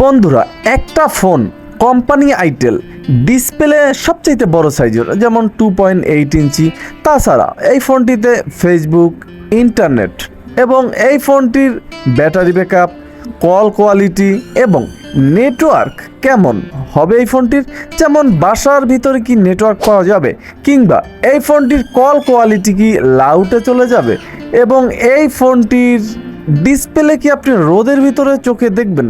বন্ধুরা, একটা phone company itel display সবচাইতে বড় সাইজের, যেমন টু পয়েন্ট এইট ইঞ্চি। তাছাড়া এই ফোনটিতে ফেসবুক ইন্টারনেট এবং এই ফোনটির ব্যাটারি ব্যাকআপ, কল কোয়ালিটি এবং নেটওয়ার্ক কেমন হবে এই ফোনটির? যেমন বাসার ভিতরে কি নেটওয়ার্ক পাওয়া যাবে, কিংবা এই ফোনটির কল কোয়ালিটি কি লাউটে চলে যাবে এবং এই ফোনটির ডিসপ্লে কি আপনি রোদের ভিতরে চোখে দেখবেন?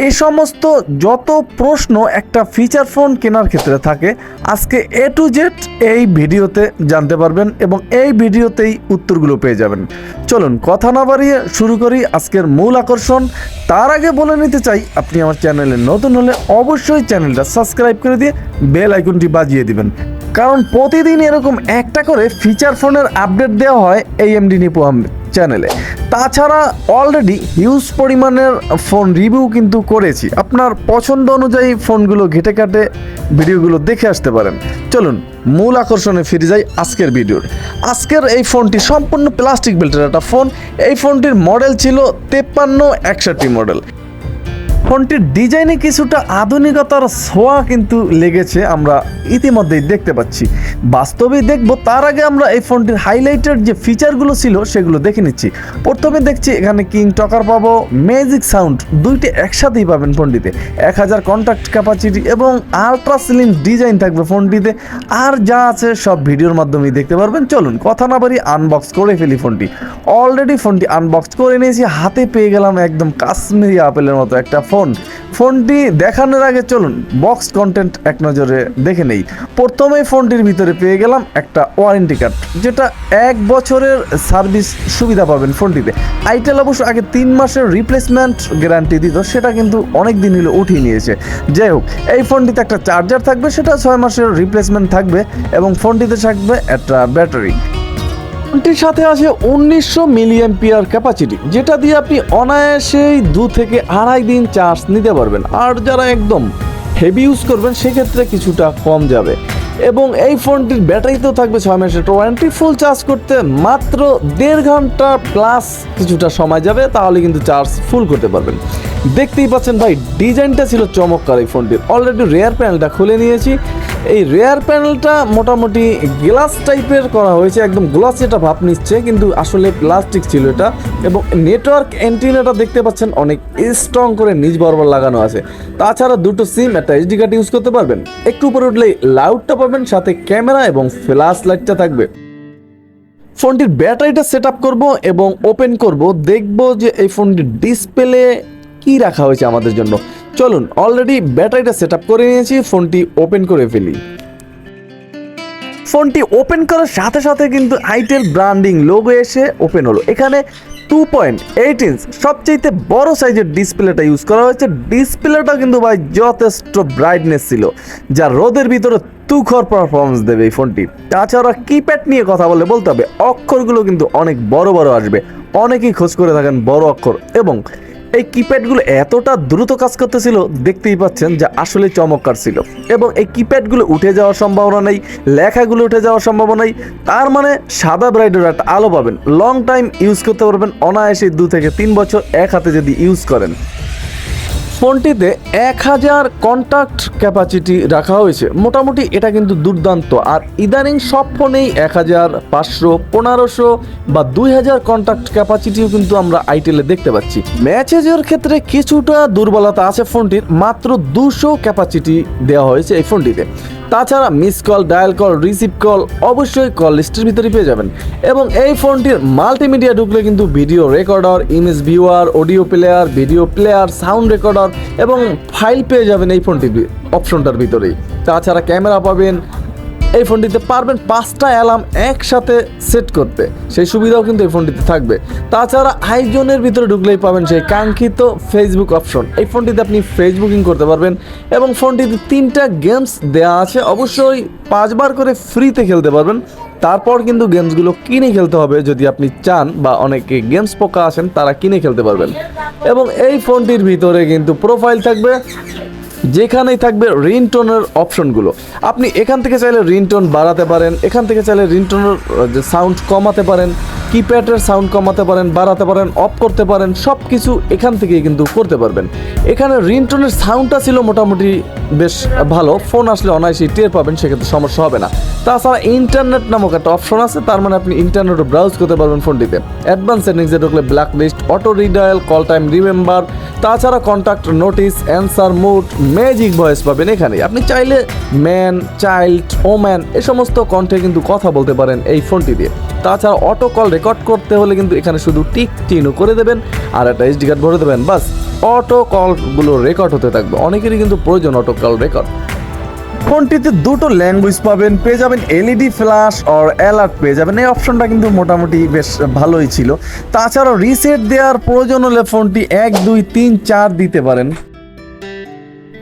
এই সমস্ত যত প্রশ্ন একটা ফিচার ফোন কেনার ক্ষেত্রে থাকে, আজকে এ টু জেড এই ভিডিওতে জানতে পারবেন এবং এই ভিডিওতেই উত্তরগুলো পেয়ে যাবেন। চলুন, কথা না বাড়িয়ে শুরু করি আজকের মূল আকর্ষণ। তার আগে বলে নিতে চাই, আপনি আমার চ্যানেলে নতুন হলে অবশ্যই চ্যানেলটা সাবস্ক্রাইব করে দিয়ে বেল আইকনটি বাজিয়ে দিবেন। কারণ প্রতিদিন এরকম একটা করে ফিচার ফোনের আপডেট দেওয়া হয় এই এমডি নিপু চ্যানেলে। তাছাড়া অলরেডি হিউজ পরিমাণের ফোন রিভিউ কিন্তু করেছি। আপনার পছন্দ অনুযায়ী ফোনগুলো ঘেটে কাটে ভিডিওগুলো দেখে আসতে পারেন। চলুন, মূল আকর্ষণে ফিরে যাই আজকের ভিডিওর আজকের এই ফোনটি সম্পূর্ণ প্লাস্টিক বেল্টের একটা ফোন এই ফোনটির মডেল ছিল তেপ্পান্ন একষট্টি মডেল ফোনটির ডিজাইনে কিছুটা আধুনিকতার ছোঁয়া কিন্তু লেগেছে আমরা ইতিমধ্যেই দেখতে পাচ্ছি। বাস্তবেই দেখব, তার আগে আমরা এই ফোনটির হাইলাইটের যে ফিচারগুলো ছিল সেগুলো দেখে নিচ্ছি। প্রথমে দেখছি এখানে কিং টকার পাবো ম্যাজিক সাউন্ড দুইটি একসাথেই পাবেন ফোনটিতে। এক হাজার কন্ট্যাক্ট ক্যাপাসিটি এবং আলট্রা স্লিম ডিজাইন থাকবে ফোনটিতে। আর যা আছে সব ভিডিওর মাধ্যমেই দেখতে পারবেন। চলুন, কথা না বাড়ি আনবক্স করে ফেলি ফোনটি। অলরেডি ফোনটি আনবক্স করে নিয়েছি, হাতে পেয়ে গেলাম একদম কাশ্মীরি আপেলের মতো একটা ফোন। ফোনটি দেখানোর আগে চলুন বক্স কন্টেন্ট এক নজরে দেখে নেই। প্রথমেই ফোনটির ভিতরে পেয়ে গেলাম একটা ওয়ারেন্টি কার্ড যেটা এক বছরের সার্ভিস সুবিধা পাবেন ফোনটিতে। আইটেল অবশ্য আগে তিন মাসের রিপ্লেসমেন্ট গ্যারান্টি দিত, সেটা কিন্তু অনেক দিন হলো উঠিয়ে নিয়েছে। যাই হোক, এই ফোনটিতে একটা চার্জার থাকবে, সেটা ছয় মাসের রিপ্লেসমেন্ট থাকবে এবং ফোনটিতে থাকবে একটা ব্যাটারি ফোনটির সাথে আছে উনিশশো মিলিয়ন পিয়ার ক্যাপাসিটি যেটা দিয়ে আপনি অনায়াসেই দু থেকে আড়াই দিন চার্জ নিতে পারবেন। আর যারা একদম হেভি ইউজ করবেন, সেক্ষেত্রে কিছুটা কম যাবে। এবং এই ফোনটির ব্যাটারিতেও থাকবে ছয় মাসের ওয়ারেন্টি ফুল চার্জ করতে মাত্র দেড় ঘণ্টা প্লাস কিছুটা সময় যাবে, তাহলে কিন্তু চার্জ ফুল করতে পারবেন। দেখতেই পাচ্ছেন ভাই, ডিজাইনটা ছিল চমৎকার এই ফোনটির। অলরেডি রেয়ার প্যানেলটা খুলে নিয়েছি। এই রেয়ার প্যানেলটা মোটামুটি গ্লাস টাইপের করা হয়েছে, একদম গ্লাস যেটা ভাব নিচ্ছে, কিন্তু আসলে প্লাস্টিক ছিল এটা। এবং নেটওয়ার্ক অ্যান্টিনাটা দেখতে পাচ্ছেন, অনেক স্ট্রং করে নিজ বরাবর লাগানো আছে। তাছাড়া দুটো সিম একটা এইচডি কার্ড ইউজ করতে পারবেন। একটু উপরে উঠলেই লাউডটা পাবেন, সাথে ক্যামেরা এবং ফ্ল্যাশ লাইটটা থাকবে। ফোনটির ব্যাটারিটা সেট আপ করব এবং ওপেন করব। দেখব যে এই ফোনটির ডিসপ্লে কি রাখা হয়েছে আমাদের জন্য? চলুন অলরেডি ব্যাটারিটা সেট করে নিয়েছি ফোনটি ওপেন করে ফেলি। ফোনটি ওপেন করার সাথে সাথে কিন্তু আইটেল ব্র্যান্ডিং লোগো এসে ওপেন হলো। এখানে টু পয়েন্ট এইট ইঞ্চ সবচেয়ে বড় সাইজের ডিসপ্লেটা ইউজ করা হয়েছে। ডিসপ্লেটা কিন্তু ভাই যথেষ্ট ব্রাইটনেস ছিল, যা রোদের ভিতরে তুখর পারফরমেন্স দেবে এই ফোনটি তাছাড়া কিপ্যাড নিয়ে কথা বলে বলতে হবে, অক্ষরগুলো কিন্তু অনেক বড় বড় আসবে। অনেকেই খোঁজ করে থাকেন বড় অক্ষর এবং এই কিপ্যাডগুলো এতটা দ্রুত কাজ করতেছিল, দেখতেই পাচ্ছেন যা আসলে চমৎকার ছিল। এবং এই কিপ্যাডগুলো উঠে যাওয়ার সম্ভাবনা নেই, লেখাগুলো উঠে যাওয়ার সম্ভাবনা নেই, তার মানে সাদা ব্রাইডের একটা আলো পাবেন। লং টাইম ইউজ করতে পারবেন অনায়াসে দু থেকে তিন বছর এক হাতে যদি ইউজ করেন। ফোনটিতে এক হাজার কন্ট্যাক্ট ক্যাপাসিটি রাখা হয়েছে। মোটামুটি এটা কিন্তু দুর্দান্ত। আর ইদানিং সব ফোনেই এক হাজার, পাঁচশো, পনেরোশো বা দুই হাজার কন্ট্যাক্ট ক্যাপাসিটিও কিন্তু আমরা আইটেলে দেখতে পাচ্ছি। ম্যাচেজের ক্ষেত্রে কিছুটা দুর্বলতা আছে ফোনটির। মাত্র দুশো ক্যাপাসিটি দেওয়া হয়েছে এই ফোনটিতে। তাছাড়া miss call, dial call, receive call অবশ্যই কল লিস্টের ভিতরে পেয়ে যাবেন। এবং এই ফোনটির মাল্টিমিডিয়া ঢুকলে কিন্তু video recorder, image viewer, audio player, video player, sound recorder এবং ফাইল পেয়ে যাবেন এই ফোনটির অপশনটার ভিতরেই। তাছাড়া ক্যামেরা পাবেন এই ফোনটিতে পারবেন পাঁচটা অ্যালার্ম একসাথে সেট করতে। সেই সুবিধাও কিন্তু এই ফোনটিতে থাকবে। তাছাড়া আইজনের ভিতরে ঢুকলেই পাবেন সেই কাঙ্ক্ষিত ফেসবুক অপশন এই ফোনটিতে আপনি ফেসবুকিং করতে পারবেন এবং ফোনটিতে তিনটা গেমস দেওয়া আছে। অবশ্যই পাঁচবার করে ফ্রিতে খেলতে পারবেন। তারপর কিন্তু গেমসগুলো কিনে খেলতে হবে। যদি আপনি চান বা অনেকে গেমস পোকা আছেন, তারা কিনে খেলতে পারবেন। এবং এই ফোনটির ভিতরে কিন্তু প্রোফাইল থাকবে। যেখানেই থাকবে রিংটোনের অপশনগুলো। আপনি এখান থেকে চাইলে রিংটোন বাড়াতে পারেন, এখান থেকে চাইলে রিংটোনের যে সাউন্ড কমাতে পারেন, কিপ্যাডের সাউন্ড কমাতে পারেন, বাড়াতে পারেন, অফ করতে পারেন সব কিছু এখান থেকেই কিন্তু করতে পারবেন। এখানে রিংটোনের সাউন্ডটা ছিল মোটামুটি বেশ ভালো, ফোন আসলে অনায়াসেই টের পাবেন, সেক্ষেত্রে সমস্যা হবে না। তাছাড়া ইন্টারনেট নামক একটা অপশন আছে, তার মানে আপনি ইন্টারনেটও ব্রাউজ করতে পারবেন ফোনটিতে। অ্যাডভান্স সেটিংসে ঢুকলে black list auto redial call time remember তাছাড়া contact notice answer mode magic voice পাবেন এখানে আপনি চাইলে ম্যান চাইল্ড ওম্যান এ সমস্ত কণ্ঠে কিন্তু কথা বলতে পারেন এই ফোনটি দিয়ে। তাছাড়া অটো কল রেকর্ড করতে হলে কিন্তু এখানে শুধু টিক টিনও করে দেবেন আর একটা এইচডি কার্ড ভরে দেবেন। বাস অটো কলগুলো রেকর্ড হতে থাকবে। অনেকেরই কিন্তু প্রয়োজন অটো কল রেকর্ড ফোনটিতে দুটো ল্যাঙ্গুয়েজ পাবেন, পেয়ে যাবেন এলইডি ফ্ল্যাশ অর অ্যালার্ট পেয়ে যাবেন। এই অপশনটা কিন্তু মোটামুটি বেশ ভালোই ছিল। তাছাড়াও রিসেট দেওয়ার প্রয়োজন হলে ফোনটি এক, দুই, তিন, চার দিতে পারেন।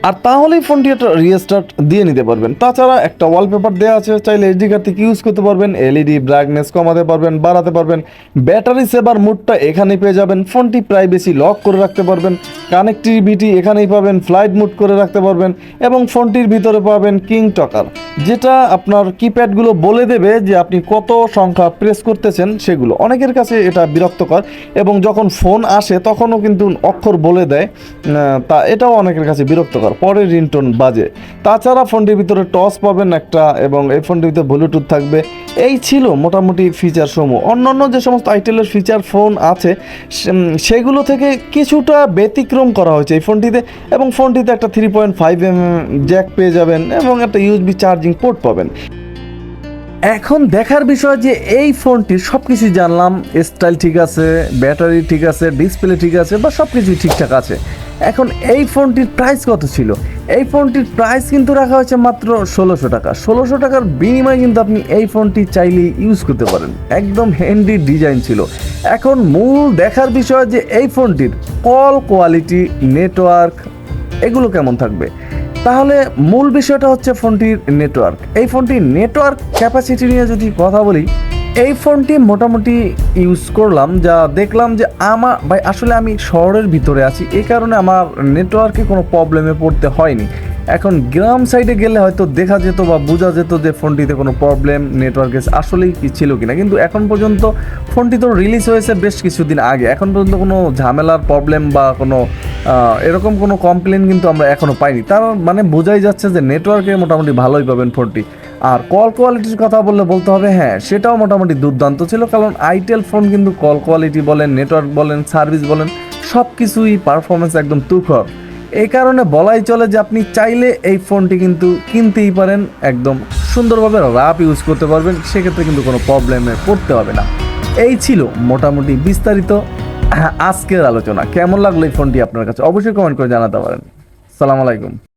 আর তাহলেই ফোনটি একটা রিস্টার্ট দিয়ে নিতে পারবেন। তাছাড়া একটা ওয়ালপেপার দেওয়া আছে, চাইলে এইচডি কার্ড থেকে ইউজ করতে পারবেন এলইডি ব্রাইটনেস কমাতে পারবেন, বাড়াতে পারবেন ব্যাটারি সেভার মুডটা এখানেই পেয়ে যাবেন ফোনটি প্রাইভেসি লক করে রাখতে পারবেন কানেক্টিভিটি এখানেই পাবেন ফ্লাইট মুড করে রাখতে পারবেন এবং ফোনটির ভিতরে পাবেন কিং টকার যেটা আপনার কিপ্যাডগুলো বলে দেবে যে আপনি কত সংখ্যা প্রেস করতেছেন সেগুলো। অনেকের কাছে এটা বিরক্তকর এবং যখন ফোন আসে তখনও কিন্তু অক্ষর বলে দেয় তা এটাও অনেকের কাছে বিরক্তকর। পরে রিংটোন বাজে। তাছাড়া ফোনটির ভিতরে টস পাবেন একটা এবং এই ফোনটির ভিতরে ব্লুটুথ থাকবে। এই ছিল মোটামুটি ফিচার সমূহ অন্যান্য যে সমস্ত আইটেলের ফিচার ফোন আছে সেগুলো থেকে কিছুটা ব্যতিক্রম করা হয়েছে এই ফোনটিতে এবং ফোনটিতে একটা three point five M jack পেয়ে যাবেন এবং একটা ইউএসবি চার্জিং পোর্ট পাবেন। এখন দেখার বিষয় যে এই ফোনটির সব কিছুই জানলাম স্টাইল ঠিক আছে ব্যাটারি ঠিক আছে ডিসপ্লে ঠিক আছে বা সব কিছুই ঠিকঠাক আছে। এখন এই ফোনটির প্রাইস কত ছিল? এই ফোনটির প্রাইস কিন্তু রাখা হয়েছে মাত্র ষোলোশো টাকা। ষোলোশো টাকার বিনিময়ে কিন্তু আপনি এই ফোনটি চাইলে ইউজ করতে পারেন। একদম হ্যান্ডি ডিজাইন ছিল। এখন মূল দেখার বিষয় যে এই ফোনটির কল কোয়ালিটি নেটওয়ার্ক এগুলো কেমন থাকবে? তাহলে মূল বিষয়টা হচ্ছে ফোনটির নেটওয়ার্ক এই ফোনটির নেটওয়ার্ক ক্যাপাসিটি নিয়ে যদি কথা বলি, এই ফোনটি মোটামুটি ইউজ করলাম, যা দেখলাম যে আমার, ভাই আসলে আমি শহরের ভিতরে আছি, এই কারণে আমার নেটওয়ার্কে কোনো প্রবলেমে পড়তে হয়নি। এখন গ্রাম সাইডে গেলে হয়তো দেখা যেত বা বোঝা যেত যে ফোনটিতে কোনো প্রবলেম নেটওয়ার্কে আসলেই কি ছিল কিনা। কিন্তু এখন পর্যন্ত ফোনটি তো রিলিজ হয়েছে বেশ কিছুদিন আগে। এখন পর্যন্ত কোনো ঝামেলার প্রবলেম বা কোনো এরকম কোনো কমপ্লেন কিন্তু আমরা এখনও পাইনি। তার মানে বোঝাই যাচ্ছে যে নেটওয়ার্কে মোটামুটি ভালোই পাবেন ফোনটি। আর কল কোয়ালিটির কথা বললে বলতে হবে হ্যাঁ সেটাও মোটামুটি দুর্দান্ত ছিল। কারণ আইটেল ফোন কিন্তু কল কোয়ালিটি বলেন নেটওয়ার্ক বলেন সার্ভিস বলেন সব কিছুই পারফরমেন্স একদম তুখর। এই কারণে বলাই চলে যে আপনি চাইলে এই ফোনটি কিন্তু কিনতেই পারেন, একদম সুন্দরভাবে র্যাপ ইউজ করতে পারবেন, সেক্ষেত্রে কিন্তু কোনো প্রবলেমে পড়তে হবে না। এই ছিল মোটামুটি বিস্তারিত আজকের আলোচনা। কেমন লাগল এই ফোনটি আপনার কাছে? অবশ্যই কমেন্ট করে জানাতে পারেন। সালাম আলাইকুম।